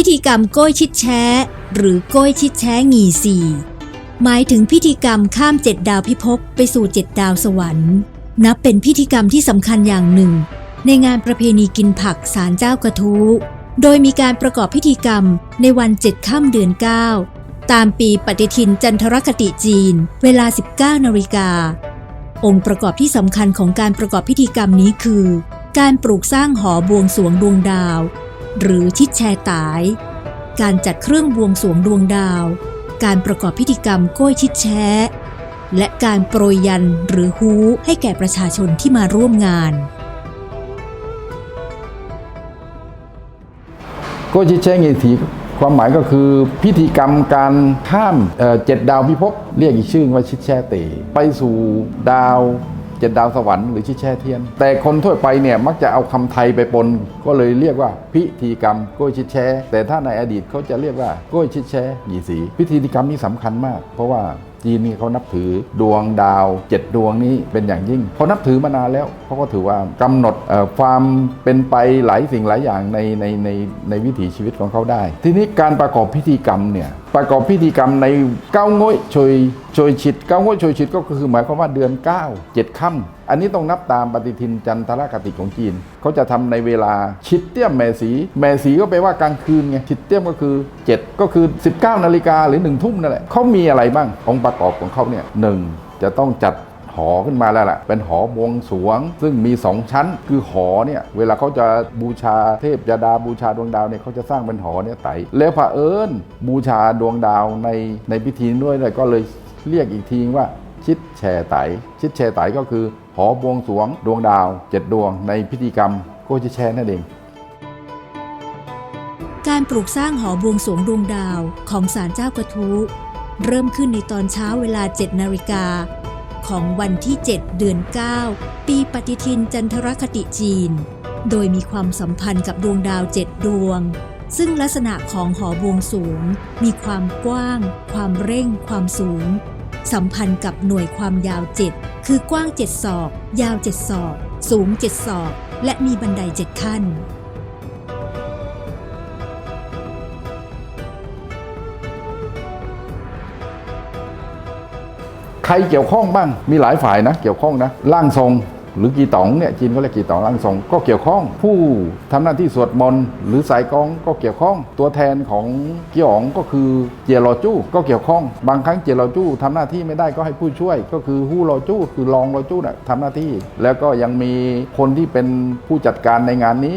ิธีกรรมโก้ยชิดแช้ หรือโก้ยชิดแช้งีสี่หมายถึงพิธีกรรมข้ามเจ็ดดาวพิภพไปสู่เจ็ดดาวสวรรค์ นับเป็นพิธีกรรมที่สำคัญอย่างหนึ่ง ในงานประเพณีกินผักสารเจ้ากระทู้โดยมีการประกอบพิธีกรรมในวันเจ็ดค่ำเดือน9ตามปีปฏิทินจันทรคติจีน เวลา 19นาฬิกา องค์ประกอบที่สำคัญของการประกอบพิธีกรรมนี้คือ การปลูกสร้างหอบวงสรวงดวงดาว หรือชิดแชตาย การจัดเครื่องบวงสวงดวงดาว การประกอบพิธีกรรมโก้ยชิดแชและการโปรยยันหรือฮู้ให้แก่ประชาชนที่มาร่วมงานโกจิเชงอีทีความหมายก็คือพิธีกรรมการข้ามเอ่อเจ็ดดาวพิภพเรียกอีกชื่อว่าชิดแช่เตไปสู่ดาว เจ็ดดาวสวรรค์หรือชิดแช่เทียน แต่คนทั่วไปเนี่ยมักจะเอาคำไทยไปปน ก็เลยเรียกว่าพิธีกรรมก้ยชิดแช่แต่ถ้าในอดีตเขาจะเรียกว่าก้ยชิดแช่หยีสี พิธีกรรมนี้สำคัญมาก เพราะว่าจีนนี่เขานับถือดวงดาวเจ็ดดวงนี้เป็นอย่างยิ่งเขานับถือมานานแล้วเขาก็ถือว่ากำหนดความเป็นไปหลายสิ่งหลายอย่างในในในในวิถีชีวิตของเขาได้ ทีนี้การประกอบพิธีกรรมเนี่ยประกอบพิธีกรรมในเก้าง้อยชยชยฉิดเก้าง้อยชยฉิดก็คือหมายความว่าเดือน 9 7ค่ำอันนี้ต้องนับตามปฏิทินจันทรคติของจีน เขาจะทำในเวลาชิดเตี้ยมแม่สี แม่สีก็แปลว่ากลางคืนไงชิดเตี้ยมก็คือ 7 ก็คือ 19 นาฬิกาหรือ1ทุ่มนั่นแหละเขามีอะไรบ้างองค์ประกอบของเขาเนี่ยหนึ่งจะต้องจัด อขึ้นมาแล้วล่ะ เป็นหอบวงสวง ซึ่งมีสองชั้น คือหอเนี่ยเวลาเขาจะบูชาเทพยดาบูชาดวงดาวเนี่ยเขาจะสร้างเป็นหอเนี่ยไตแล้วพระเอิญบูชาดวงดาวในในพิธีด้วยเลยก็เลยเรียกอีกทีว่าชิดแช่ไต ชิดแช่ไตก็คือหอบวงสวงดวงดาวเจ็ดดวงในพิธีกรรมโกจิแช่นั่นเองการปลูกสร้างหอบวงสวงดวงดาวของศาลเจ้ากระทู้เริ่มขึ้นในตอนเช้าเวลา 7 นาฬิกา ของวันที่ 7 เดือน 9 ปีปฏิทินจันทรคติจีน โดยมีความสัมพันธ์กับดวงดาวเจ็ดดวง ซึ่งลักษณะของหอบวงสูง มีความกว้าง ความเร่ง ความสูง สัมพันธ์กับหน่วยความยาว7คือกว้าง7ศอก ยาว7ศอก สูง7ศอก และมีบันได7ขั้น ครเกี่ยวข้องบ้างมีหลายฝ่ายนะ เกี่ยวข้องนะร่างทรงหรือกีตองเนี่ยจีนเขาเรียกกีตองร่างทรงก็เกี่ยวข้อง ผู้ทำหน้าที่สวดมนต์หรือสายกองก็เกี่ยวข้อง ตัวแทนของเกี่ยวองก็คือเจียรอจู้ก็เกี่ยวข้อง บางครั้งเจียรอจู้ทำหน้าที่ไม่ได้ก็ให้ผู้ช่วย ก็คือฮู้รอจู้คือรองรอจู้น่ะทำหน้าที่ แล้วก็ยังมีคนที่เป็นผู้จัดการในงานนี้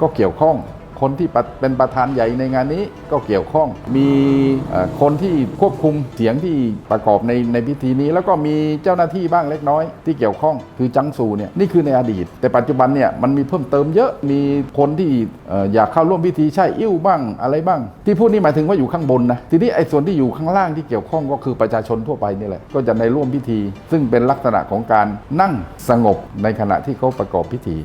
ก็เกี่ยวข้อง คนที่เป็นประธานใหญ่ในงานนี้ก็เกี่ยวข้อง มีคนที่ควบคุมเสียงที่ประกอบในในพิธีนี้ แล้วก็มีเจ้าหน้าที่บ้างเล็กน้อยที่เกี่ยวข้องคือจังซูเนี่ยนี่คือในอดีต แต่ปัจจุบันเนี่ยมันมีเพิ่มเติมเยอะมีคนที่เอ่ออยากเข้าร่วมพิธีใช่อิ่วบ้างอะไรบ้าง ที่พูดนี่หมายถึงว่าอยู่ข้างบนนะทีนี้ไอ้ส่วนที่อยู่ข้างล่างที่เกี่ยวข้องก็คือประชาชนทั่วไปนี่แหละก็จะในร่วมพิธี ซึ่งเป็นลักษณะของการนั่งสงบในขณะที่เขาประกอบพิธี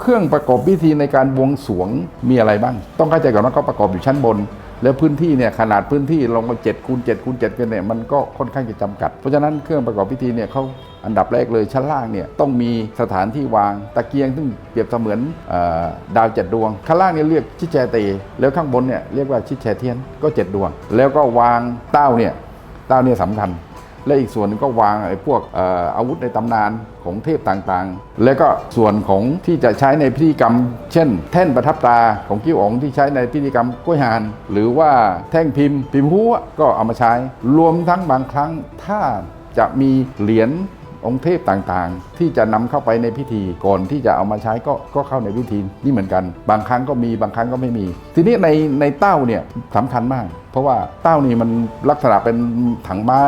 เครื่องประกอบพิธีในการบวงสวงมีอะไรบ้าง ต้องเข้าใจก่อนว่าเขาประกอบอยู่ชั้นบน แล้วพื้นที่เนี่ยขนาดพื้นที่ลงมา7คูณ7คูณ7กันเนี่ยมันก็ค่อนข้างจะจำกัด เพราะฉะนั้นเครื่องประกอบพิธีเนี่ยเขาอันดับแรกเลยชั้นล่างเนี่ยต้องมีสถานที่วางตะเกียงซึ่งเปรียบเสมือนออดาวเจ็ดดวง ข้างล่างเนี่ยเรียกชิดแชเต แล้วข้างบนเนี่ยเรียกว่าชิดแชเทียนก็เจ็ดดวง แล้วก็วางเต้าเนี่ยเต้าเนี่ยสำคัญ และอีกส่วนนึงก็วางไอ้พวกอาวุธในตำนานของเทพต่างๆ แล้วก็ส่วนของที่จะใช้ในพิธีกรรม เช่น แท่นประทับตาของกิ้วอ๋องที่ใช้ในพิธีกรรมกล้วยหานหรือว่าแท่งพิมพ์ พิมพ์หัวก็เอามาใช้ รวมทั้งบางครั้งถ้าจะมีเหรียญ องค์เทพต่างๆ ที่จะนำเข้าไปในพิธีก่อนที่จะเอามาใช้ก็ก็เข้าในพิธีนี่เหมือนกัน บางครั้งก็มีบางครั้งก็ไม่มี ทีนี้ในในเต้าเนี่ยสำคัญมาก เพราะว่าเต้านี่มันลักษณะเป็นถังไม้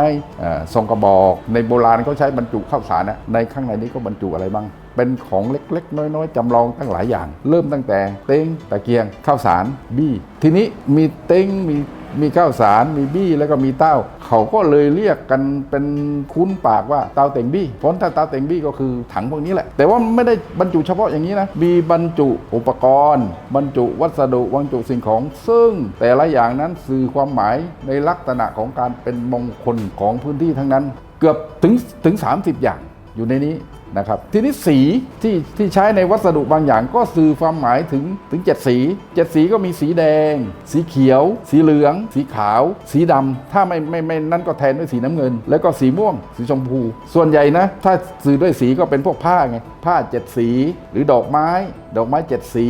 ทรงกระบอก ในโบราณเขาใช้บรรจุข้าวสารนะในข้างในนี้ก็บรรจุอะไรบ้างเป็นของเล็กๆ น้อยๆจำลองตั้งหลายอย่าง เริ่มตั้งแต่เต้งตะเกียงข้าวสารบี้ทีนี้มีเต้งมี มีข้าวสาร มีบี้แล้วก็มีเต้า เขาก็เลยเรียกกันเป็นคุ้นปากว่าเต้าเต็งบี้ผลถ้าเต้าเต็งบี้ก็คือถังพวกนี้แหละ แต่ว่าไม่ได้บรรจุเฉพาะอย่างนี้นะ มีบรรจุอุปกรณ์ บรรจุวัสดุบรรจุสิ่งของ ซึ่งแต่ละอย่างนั้นสื่อความหมายในลักษณะของการเป็นมงคลของพื้นที่ทั้งนั้น เกือบถึงถึง 30 อย่างอยู่ในนี้ นะครับทีนี้สีที่ที่ใช้ในวัสดุบางอย่างก็สื่อความหมายถึงถึง 7 สี 7 สีก็มีสีแดง สีเขียว สีเหลือง สีขาว สีดำถ้าไม่ไม่ไม่นั่นก็แทนด้วยสีน้ำเงิน แล้วก็สีม่วง สีชมพู ส่วนใหญ่นะ ถ้าสื่อด้วยสีก็เป็นพวกผ้าไงผ้าเจ็ดสี หรือดอกไม้ ดอกไม้เจ็ดสี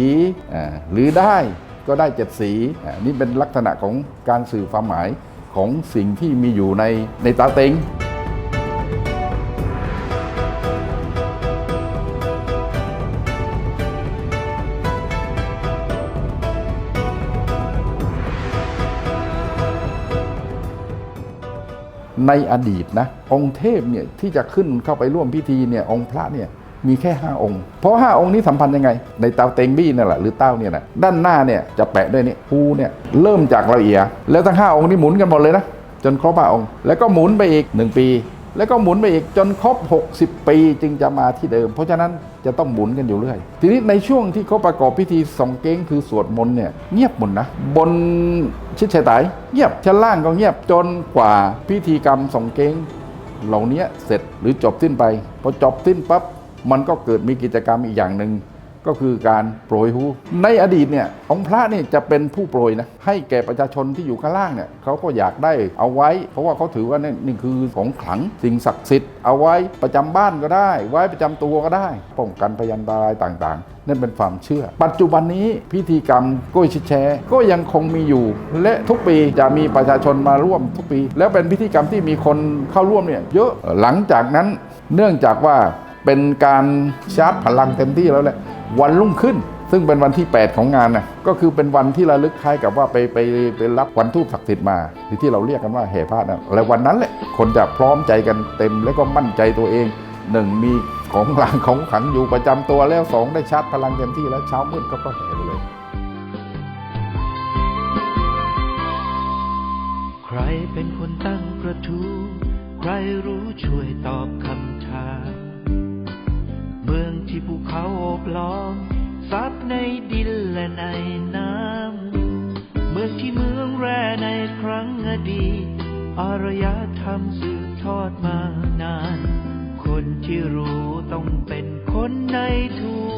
อ่าหรือได้ก็ได้เจ็ดสีอ่านี่เป็นลักษณะของการสื่อความหมายของสิ่งที่มีอยู่ในในตาเต็ง ในอดีตนะองค์เทพเนี่ยที่จะขึ้นเข้าไปร่วมพิธีเนี่ยองค์พระเนี่ยมีแค่ 5 องค์ เพราะ 5 องค์นี้สัมพันธ์ยังไง ในเตาเตงบี้นั่นแหละหรือเต้าเนี่ยนะด้านหน้าเนี่ยจะแปะด้วยนี่ภูเนี่ยเริ่มจากละเอียดแล้วทั้ง 5 องค์นี้หมุนกันหมดเลยนะจนครบห้าองค์ แล้วก็หมุนไปอีก 1 ปี แล้วก็หมุนไปอีกจนครบ 60 ปีจึงจะมาที่เดิม เพราะฉะนั้นจะต้องหมุนกันอยู่เรื่อย ทีนี้ในช่วงที่เขาประกอบพิธีส่องเก้งคือสวดมนต์เนี่ยเงียบหมดนะ บนชิดชัยไตเงียบชั้นล่างก็เงียบจนกว่าพิธีกรรมส่องเก้งเหล่านี้เสร็จหรือจบสิ้นไป พอจบสิ้นปั๊บมันก็เกิดมีกิจกรรมอีกอย่างหนึ่ง ก็คือการโปรยหูในอดีตเนี่ยองค์พระนี่จะเป็นผู้โปรยนะให้แก่ประชาชนที่อยู่ข้างล่างเนี่ยเขาก็อยากได้เอาไว้ เพราะว่าเขาถือว่านี่นี่คือของขลังสิ่งศักดิ์สิทธิ์เอาไว้ประจำบ้านก็ได้ ไว้ประจำตัวก็ได้ ป้องกันพยันตรายต่างๆ นั่นเป็นความเชื่อ ปัจจุบันนี้พิธีกรรมกล้วยชิดแชร์ก็ยังคงมีอยู่ และทุกปีจะมีประชาชนมาร่วมทุกปี แล้วเป็นพิธีกรรมที่มีคนเข้าร่วมเนี่ยเยอะหลังจากนั้นเนื่องจากว่าเป็นการชาร์จพลังเต็มที่แล้วแหละ วันรุ่งขึ้น ซึ่งเป็นวันที่ 8 ของงานนะก็คือเป็นวันที่ระลึกคล้ายกับว่าไปไปไปรับวันทูบศักดิ์สิทธิ์มา หรือที่เราเรียกกันว่าแห่พระนะและวันนั้นแหละคนจะพร้อมใจกันเต็ม แล้วก็มั่นใจตัวเองหนึ่งมีของกลางของขังอยู่ประจำตัวแล้วสองได้ชาร์จพลังเต็มที่แล้วเช้ามืดก็ก็แห่ไปเลย ใครเป็นคนตั้งกระทูใครรู้ช่วยตอบคำถาม เมืองที่ภูเขาโอบล้อมซับในดินและในน้ำ เมืองที่เมืองแร่ในครั้งอดีตอารยธรรมสืบทอดมานาน คนที่รู้ต้องเป็นคนในทูรวมอยู่ในความหลาก